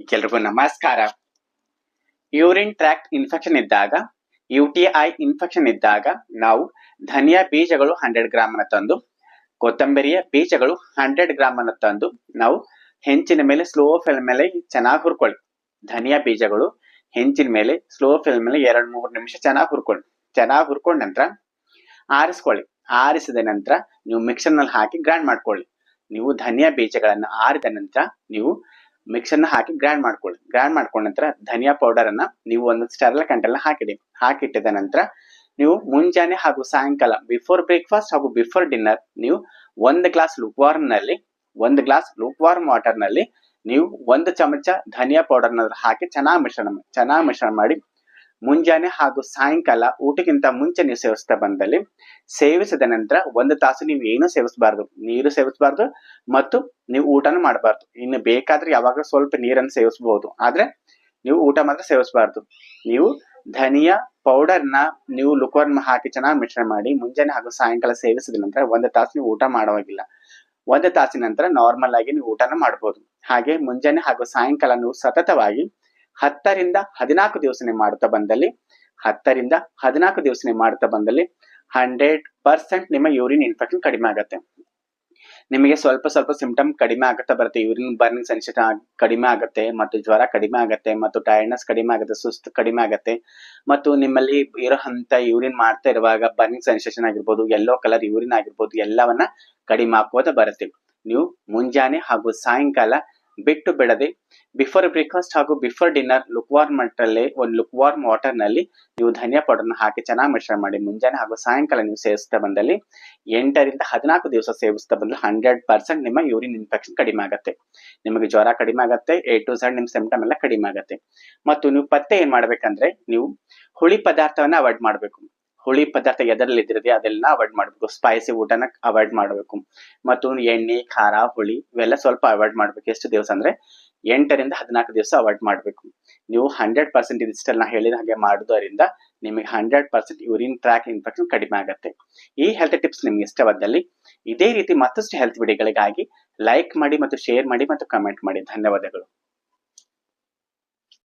ಎಲ್ರಿಗೂ ನಮಸ್ಕಾರ. Urine tract infection ಇದ್ದಾಗ, ಯು ಟಿ ಐ ಇನ್ಫೆಕ್ಷನ್ ಇದ್ದಾಗ ನಾವು ಧನಿಯಾ ಬೀಜಗಳು ಹಂಡ್ರೆಡ್ ಗ್ರಾಮ್ ಅನ್ನ ತಂದು, ಕೊತ್ತಂಬರಿಯ ಬೀಜಗಳು ಹಂಡ್ರೆಡ್ ಗ್ರಾಮ್ ಅನ್ನ ತಂದು ನಾವು ಹೆಂಚಿನ ಮೇಲೆ ಸ್ಲೋ ಫ್ಲೇಮ್ ಮೇಲೆ ಚೆನ್ನಾಗಿ ಹುರ್ಕೊಳ್ಳಿ. ಧನಿಯಾ ಬೀಜಗಳು ಹೆಂಚಿನ ಮೇಲೆ ಸ್ಲೋ ಫ್ಲೇಮ್ ಮೇಲೆ ಎರಡು ಮೂರು ನಿಮಿಷ ಚೆನ್ನಾಗಿ ಹುರ್ಕೊಳ್ಳಿ. ಚೆನ್ನಾಗಿ ಹುರ್ಕೊಂಡ ನಂತರ ಆರಿಸ್ಕೊಳ್ಳಿ. ಆರಿಸಿದ ನಂತರ ನೀವು ಮಿಕ್ಸರ್ನಲ್ಲಿ ಹಾಕಿ ಗ್ರೈಂಡ್ ಮಾಡ್ಕೊಳ್ಳಿ. ನೀವು ಧನಿಯಾ ಬೀಜಗಳನ್ನು ಆರಿದ ನಂತರ ನೀವು ಮಿಕ್ಸರ್ ಹಾಕಿ ಗ್ರೈಂಡ್ ಮಾಡ್ಕೊಳ್ಳಿ ಗ್ರೈಂಡ್ ಮಾಡ್ಕೊಂಡ ನಂತರ ಧನಿಯಾ ಪೌಡರ್ ಅನ್ನ ನೀವು ಒಂದು ಸ್ಟೆರಲ್ ಕಂಟೆಲ್ಲ ಹಾಕಿಡಿ, ಹಾಕಿಟ್ಟಿದ ನಂತರ ನೀವು ಮುಂಜಾನೆ ಹಾಗೂ ಸಾಯಂಕಾಲ ಬಿಫೋರ್ ಬ್ರೇಕ್ಫಾಸ್ಟ್ ಹಾಗೂ ಬಿಫೋರ್ ಡಿನ್ನರ್ ನೀವು ಒಂದು ಗ್ಲಾಸ್ ಲುಕ್ವಾರ್ಮ್ನಲ್ಲಿ ಒಂದು ಗ್ಲಾಸ್ ಲುಕ್ವಾರ್ಮ್ ವಾಟರ್ನಲ್ಲಿ ನೀವು ಒಂದು ಚಮಚ ಧನಿಯಾ ಪೌಡರ್ ಹಾಕಿ ಚೆನ್ನಾಗಿ ಮಿಶ್ರಣ ಚೆನ್ನಾಗಿ ಮಿಶ್ರಣ ಮಾಡಿ ಮುಂಜಾನೆ ಹಾಗೂ ಸಾಯಂಕಾಲ ಊಟಕ್ಕಿಂತ ಮುಂಚೆ ನೀವು ಸೇವಿಸ್ತಾ ಬಂದಲ್ಲಿ ಸೇವಿಸಿದ ನಂತರ ಒಂದು ತಾಸು ನೀವು ಏನು ಸೇವಿಸಬಾರ್ದು, ನೀರು ಸೇವಿಸಬಾರ್ದು ಮತ್ತು ನೀವು ಊಟನೂ ಮಾಡಬಾರ್ದು. ಇನ್ನು ಬೇಕಾದ್ರೆ ಯಾವಾಗ ಸ್ವಲ್ಪ ನೀರನ್ನು ಸೇವಿಸಬಹುದು ಆದ್ರೆ ನೀವು ಊಟ ಮಾತ್ರ ಸೇವಿಸಬಾರ್ದು. ನೀವು ಧನಿಯಾ ಪೌಡರ್ನ ನೀವು ಲುಕ್ವರ್ಮ್ ಹಾಕಿ ಚೆನ್ನಾಗಿ ಮಿಶ್ರಣ ಮಾಡಿ ಮುಂಜಾನೆ ಹಾಗೂ ಸಾಯಂಕಾಲ ಸೇವಿಸಿದ ನಂತರ ಒಂದು ತಾಸು ನೀವು ಊಟ ಮಾಡುವಾಗಿಲ್ಲ. ಒಂದು ತಾಸಿನ ನಂತರ ನಾರ್ಮಲ್ ಆಗಿ ನೀವು ಊಟನ ಮಾಡಬಹುದು. ಹಾಗೆ ಮುಂಜಾನೆ ಹಾಗೂ ಸಾಯಂಕಾಲ ನೀವು ಸತತವಾಗಿ ಹತ್ತರಿಂದ ಹದಿನಾಲ್ಕು ದಿವಸನೆ ಮಾಡ್ತಾ ಬಂದಲ್ಲಿ, ಹತ್ತರಿಂದ ಹದಿನಾಲ್ಕು ದಿವಸನೆ ಮಾಡ್ತಾ ಬಂದಲ್ಲಿ ಹಂಡ್ರೆಡ್ ಪರ್ಸೆಂಟ್ ನಿಮ್ಮ ಯೂರಿನ್ ಇನ್ಫೆಕ್ಷನ್ ಕಡಿಮೆ ಆಗುತ್ತೆ. ನಿಮಗೆ ಸ್ವಲ್ಪ ಸ್ವಲ್ಪ ಸಿಂಪ್ಟಮ್ ಕಡಿಮೆ ಆಗುತ್ತಾ ಬರುತ್ತೆ. ಯೂರಿನ್ ಬರ್ನಿಂಗ್ ಸೆನ್ಸೇಷನ್ ಕಡಿಮೆ ಆಗುತ್ತೆ, ಮತ್ತು ಜ್ವರ ಕಡಿಮೆ ಆಗುತ್ತೆ, ಮತ್ತು ಟೈರ್ಡ್ನೆಸ್ ಕಡಿಮೆ ಆಗುತ್ತೆ, ಸುಸ್ತು ಕಡಿಮೆ ಆಗುತ್ತೆ, ಮತ್ತು ನಿಮ್ಮಲ್ಲಿ ಇರೋ ಹಂತ ಯೂರಿನ್ ಮಾಡ್ತಾ ಇರುವಾಗ ಬರ್ನಿಂಗ್ ಸೆನ್ಸೇಷನ್ ಆಗಿರ್ಬೋದು ಯೆಲ್ಲೋ ಕಲರ್ ಯೂರಿನ್ ಆಗಿರ್ಬೋದು, ಎಲ್ಲವನ್ನ ಕಡಿಮೆ ಹಾಕೋತಾ ಬರುತ್ತೆ. ನೀವು ಮುಂಜಾನೆ ಹಾಗೂ ಸಾಯಂಕಾಲ ಬಿಟ್ಟು ಬಿಡದೆ ಬಿಫೋರ್ ಬ್ರೇಕ್ಫಾಸ್ಟ್ ಹಾಗೂ ಬಿಫೋರ್ ಡಿನ್ನರ್ ಲುಕ್ ಲುಕ್ವಾರ್ಮ್ ಮಟ್ಟಲ್ಲಿ ಒಂದು ಲುಕ್ ವಾರ್ಮ್ ವಾಟರ್ನಲ್ಲಿ ನೀವು ಧನಿಯಾ ಪೌಡರ್ ಹಾಕಿ ಚೆನ್ನಾಗಿ ಮಿಶ್ರಣ ಮಾಡಿ, ಮುಂಜಾನೆ ಹಾಗೂ ಸಾಯಂಕಾಲ ನೀವು ಸೇವಿಸ್ತಾ ಬಂದಲ್ಲಿ ಎಂಟರಿಂದ ಹದಿನಾಲ್ಕು ದಿವಸ ಸೇವಿಸ್ತಾ ಬಂದ್ರೆ ಹಂಡ್ರೆಡ್ ಪರ್ಸೆಂಟ್ ನಿಮ್ಮ ಯೂರಿನ್ ಇನ್ಫೆಕ್ಷನ್ ಕಡಿಮೆ ಆಗುತ್ತೆ. ನಿಮಗೆ ಜ್ವರ ಕಡಿಮೆ ಆಗುತ್ತೆ ಎ ಟು ಝಡ್ ನಿಮ್ ಸಿಂಪ್ಟಮ್ ಎಲ್ಲ ಕಡಿಮೆ ಆಗುತ್ತೆ. ಮತ್ತು ನೀವು ಪತ್ತೆ ಏನ್ ಮಾಡ್ಬೇಕಂದ್ರೆ, ನೀವು ಹುಳಿ ಪದಾರ್ಥವನ್ನ ಅವಾಯ್ಡ್ ಮಾಡಬೇಕು. ಹುಳಿ ಪದಾರ್ಥ ಎದರಲ್ಲಿ ಇದ್ರದೆ ಅದೆಲ್ಲ ಅವಾಯ್ಡ್ ಮಾಡಬೇಕು. ಸ್ಪೈಸಿ ಊಟನ ಅವಾಯ್ಡ್ ಮಾಡಬೇಕು. ಮತ್ತು ಎಣ್ಣೆ, ಖಾರ, ಹುಳಿ ಇವೆಲ್ಲ ಸ್ವಲ್ಪ ಅವಾಯ್ಡ್ ಮಾಡ್ಬೇಕು. ಎಷ್ಟು ದಿವಸ ಅಂದ್ರೆ ಎಂಟರಿಂದ ಹದಿನಾಲ್ಕು ದಿವಸ ಅವಾಯ್ಡ್ ಮಾಡಬೇಕು. ನೀವು ಹಂಡ್ರೆಡ್ ಪರ್ಸೆಂಟ್ ಇದಿಷ್ಟೆಲ್ಲ ಹೇಳಿದ ಹಾಗೆ ಮಾಡೋದರಿಂದ ನಿಮಗೆ hundred percent urine tract infection ಕಡಿಮೆ ಆಗುತ್ತೆ. ಈ ಹೆಲ್ತ್ ಟಿಪ್ಸ್ ನಿಮ್ಗೆ ಇಷ್ಟವಾದಲ್ಲಿ ಇದೇ ರೀತಿ ಮತ್ತಷ್ಟು ಹೆಲ್ತ್ ವಿಡಿಯೋಗಳಿಗಾಗಿ ಲೈಕ್ ಮಾಡಿ ಮತ್ತು ಶೇರ್ ಮಾಡಿ ಮತ್ತು ಕಮೆಂಟ್ ಮಾಡಿ. ಧನ್ಯವಾದಗಳು.